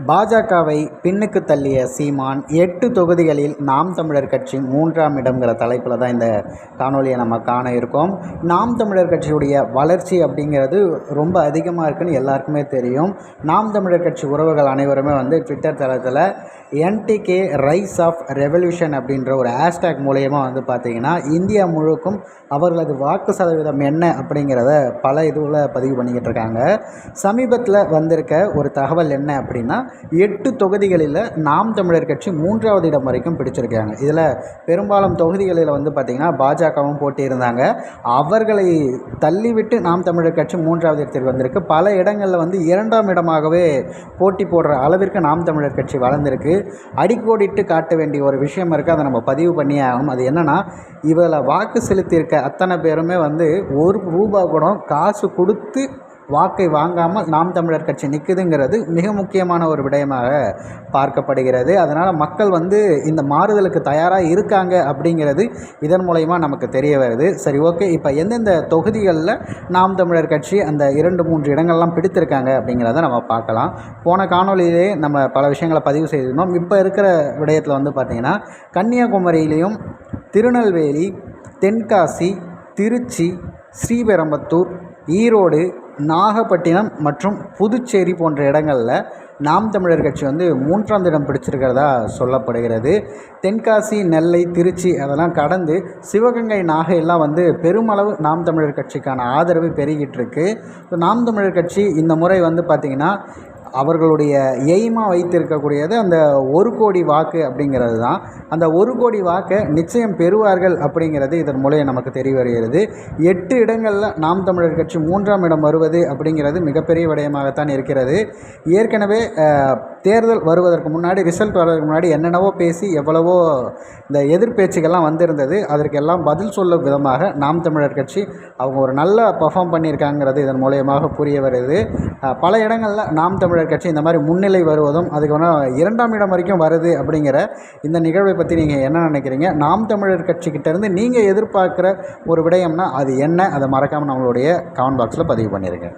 பாஜகவை பின்னுக்கு தள்ளிய சீமான் எட்டு தொகுதிகளில் நாம் தமிழர் கட்சி மூன்றாம் இடங்கிற தலைப்பில் தான் இந்த காணொலியை நம்ம காண இருக்கோம். நாம் தமிழர் கட்சியுடைய வளர்ச்சி அப்படிங்கிறது ரொம்ப அதிகமாக இருக்குன்னு எல்லாருக்குமே தெரியும். நாம் தமிழர் கட்சி உறவுகள் அனைவருமே வந்து ட்விட்டர் தளத்தில் என்டிகே ரைஸ் ஆஃப் ரெவல்யூஷன் அப்படின்ற ஒரு ஹேஷ்டேக் மூலயமா வந்து பார்த்திங்கன்னா இந்தியா முழுக்கும் அவர்களது வாக்கு சதவீதம் என்ன அப்படிங்கிறத பல இதுவில் பதிவு பண்ணிக்கிட்டு இருக்காங்க. சமீபத்தில் வந்திருக்க ஒரு தகவல் என்ன அப்படின்னா எட்டு தொகுதிகளில் நாம் தமிழர் கட்சி மூன்றாவது இடம் வரைக்கும் பிடிச்சிருக்காங்க. இதில் பெரும்பாலும் தொகுதிகளில் வந்து பார்த்திங்கன்னா பாஜகவும் போட்டியிருந்தாங்க. அவர்களை தள்ளிவிட்டு நாம் தமிழர் கட்சி மூன்றாவது இடத்தில் வந்திருக்கு. பல இடங்களில் வந்து இரண்டாம் இடமாகவே போட்டி போடுற அளவிற்கு நாம் தமிழர் கட்சி வளர்ந்துருக்கு. அடிக்கோடிட்டு காட்ட வேண்டிய ஒரு விஷயம் இருக்குது அதை நம்ம பதிவு பண்ணியே ஆகணும். அது என்னென்னா இதில் வாக்கு செலுத்தியிருக்க அத்தனை பேருமே வந்து ஒரு ரூபா கூட காசு கொடுத்து வாக்கை வாங்காமல் நாம் தமிழர் கட்சி நிற்குதுங்கிறது மிக முக்கியமான ஒரு விடயமாக பார்க்கப்படுகிறது. அதனால் மக்கள் வந்து இந்த மாறுதலுக்கு தயாராக இருக்காங்க அப்படிங்கிறது இதன் மூலயமா நமக்கு தெரிய வருது. சரி ஓகே. இப்போ எந்தெந்த தொகுதிகளில் நாம் தமிழர் கட்சி அந்த இரண்டு மூன்று இடங்கள்லாம் பிடித்திருக்காங்க அப்படிங்கிறத நம்ம பார்க்கலாம். போன காணொலியிலே நம்ம பல விஷயங்களை பதிவு செய்திருந்தோம். இப்போ இருக்கிற விடயத்தில் வந்து பார்த்திங்கன்னா கன்னியாகுமரியிலையும் திருநெல்வேலி தென்காசி திருச்சி ஸ்ரீபெரும்பத்தூர் ஈரோடு நாகப்பட்டினம் மற்றும் புதுச்சேரி போன்ற இடங்களில் நாம் தமிழர் கட்சி வந்து மூன்றாம் இடம் பிடிச்சிருக்கிறதா சொல்லப்படுகிறது. தென்காசி நெல்லை திருச்சி அதெல்லாம் கடந்து சிவகங்கை நாகை எல்லாம் வந்து பெருமளவு நாம் தமிழர் கட்சிக்கான ஆதரவு பெருகிட்டு இருக்கு. ஸோ நாம் தமிழர் கட்சி இந்த முறை வந்து பார்த்திங்கன்னா அவர்களுடைய எய்மாக வைத்திருக்கக்கூடியது அந்த ஒரு கோடி வாக்கு அப்படிங்கிறது தான். அந்த ஒரு கோடி வாக்கை நிச்சயம் பெறுவார்கள் அப்படிங்கிறது இதன் மூலம் நமக்கு தெரிய வருகிறது. எட்டு இடங்களில் நாம் தமிழர் கட்சி மூன்றாம் இடம் வருவது அப்படிங்கிறது மிகப்பெரிய விடயமாகத்தான் இருக்கிறது. ஏற்கனவே தேர்தல் வருவதற்கு முன்னாடி ரிசல்ட் வர்றதுக்கு முன்னாடி என்னென்னவோ பேசி எவ்வளவோ இந்த எதிர்பேச்சுக்கள்லாம் வந்திருந்தது. அதற்கெல்லாம் பதில் சொல்லும் விதமாக நாம் தமிழர் கட்சி அவங்க ஒரு நல்ல பர்ஃபார்ம் பண்ணியிருக்காங்கிறது இதன் மூலயமாக புரிய வருது. பல இடங்களில் நாம் தமிழர் கட்சி இந்த மாதிரி முன்னிலை வருவதும் அதுக்கப்புறம் இரண்டாம் இடம் வரைக்கும் வருது அப்படிங்கிற இந்த நிகழ்வை பற்றி நீங்கள் என்ன நினைக்கிறீங்க? நாம் தமிழர் கட்சிக்கிட்டேருந்து நீங்கள் எதிர்பார்க்குற ஒரு விடயம்னா அது என்ன? அதை மறக்காமல் நம்மளுடைய கமெண்ட் பாக்ஸில் பதிவு பண்ணியிருக்கேன்